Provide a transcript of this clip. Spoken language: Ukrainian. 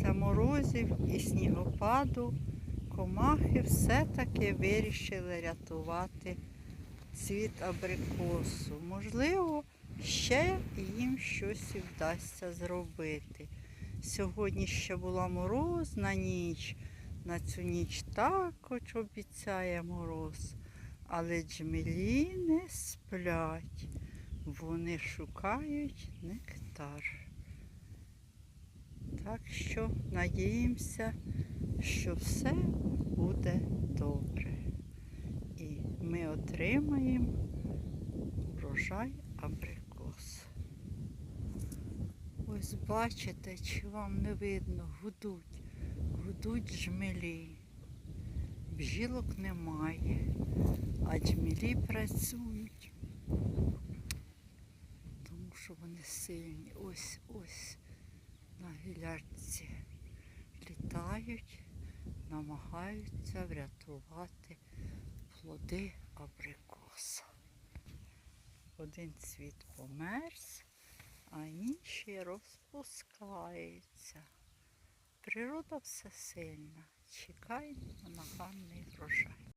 після морозів і снігопаду комахи все-таки вирішили рятувати цвіт абрикосу. Можливо, ще їм щось вдасться зробити. Сьогодні ще була морозна ніч. На цю ніч також обіцяє мороз. Але джмелі не сплять. Вони шукають нектар. Так що надіємося, що все буде добре. І ми отримаємо врожай абрикос. Ось бачите, чи вам не видно, гудуть, гудуть джмелі. Бжілок немає, а джмелі працюють. Тому що вони сильні. Ось ось на гілячці літають, намагаються врятувати плоди абрикоса. Один цвіт померз, а інші розпускаються. Природа всесильна. Чекаємо на гарний врожай.